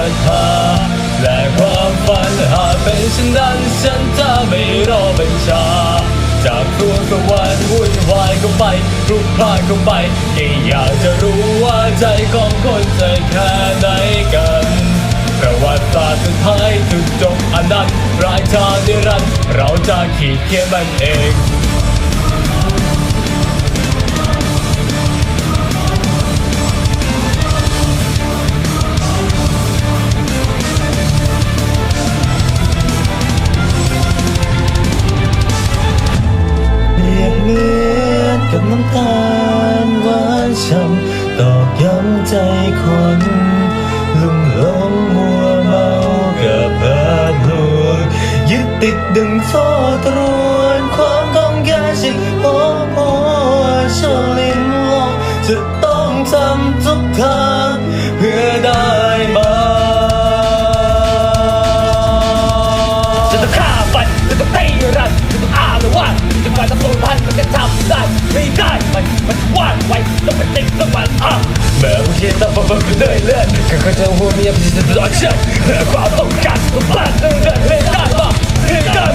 ศรัทธาและความฝันหากเป็นเช่นนั้นฉันจะไม่รอบัญชา จากตัวสวรรค์วุ่นวายเข้าไปพลุกพลานเข้าไปแค่อยากจะรู้ว่าใจของคนจะแค่ไหนกันประวัติศาสตร์สุดท้ายจุดจบอนันต์รายชาติรันเราจะขีดเขียนมันเอง ช้ำตอกย้ำใจคนลุ่มหลงมัวเมากับพาดลวงยึดติดดึงโซ่ตรวนความต้องการสิ่งโอ้โหชลินลงจะต้องทำทุกทางเพื่อได้ ติดต้องมันอะแม้ว่าคิดต้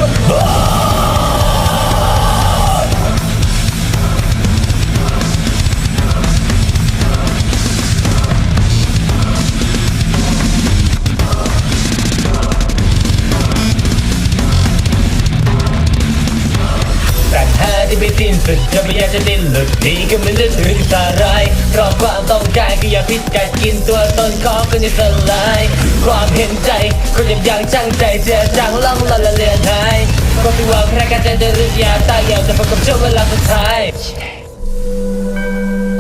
สิ้นสุดจะไม่อยากจะดิ้นหลุดดีก็ไม่นึกถึงสาร้ายเพราะความต้องการก็อยากพิษกัดกินตัวตนของก็จะสลาย ความเห็นใจก็ยังยังช่างใจเสียจังล่องละละเลือนหายก็ที่ว่าแค่การจะเดินหรือยาตายอยากจะพบกับช่วงเวลาสุดท้าย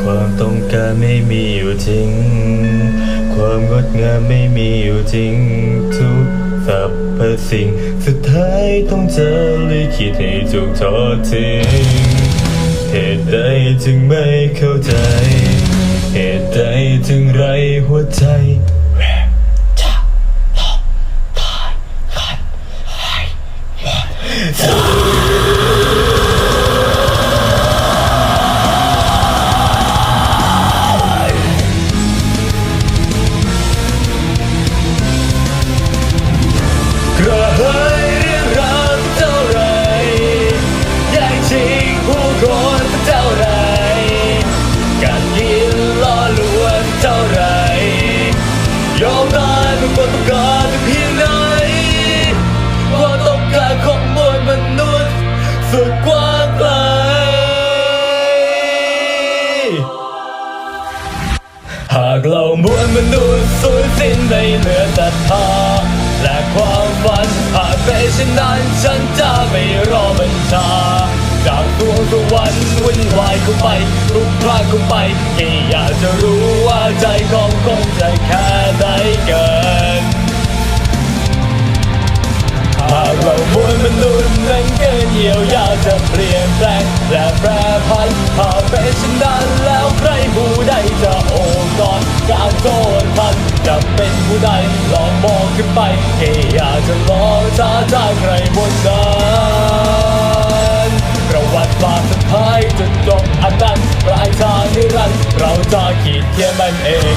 ความต้องการไม่มีอยู่จริง ความงดงามไม่มีอยู่จริงทุกสรรพสิ่ง สุดท้ายต้องเจอลิขิตให้ถูกทอดทิ้งเหตุใดจึงไม่เข้าใจ เหตุใดจึงไรหัวใจกระเฮย งผู้คนเท่าไร การกินล่อลวงเท่าไร ยอมตายเพื่อความต้องการเพียงไหนความต้องการของมวลมนุษย์สุดกว้างไกลหากเรามวลมนุษย์สูญสิ้นไม่เหลือศรัทธาและความฝันหากเป็นเช่นนั้นฉันจะไม่รอบัญชา จากดวงสวรรค์วุ่นวายเข้าไปลุกพลาดเข้าไปแค่อยากจะรู้ว่าใจของคนจะแค่ไหนกันหากเรามวลมนุษย์นั้นเกินเยียวยาจะเปลี่ยนแปลงและแปรพันหากเป็นเช่นนั้นแล้วใครผู้ใดจะโอบกอดการโทษทันจะเป็นผู้ใดลองมองขึ้นไปแค่อยากจะลองท้าทายใครบนนั้น ท้ายจุดจบอันนั้นปลายทางนิรันดร์เราจะขีดเขียนมันเอง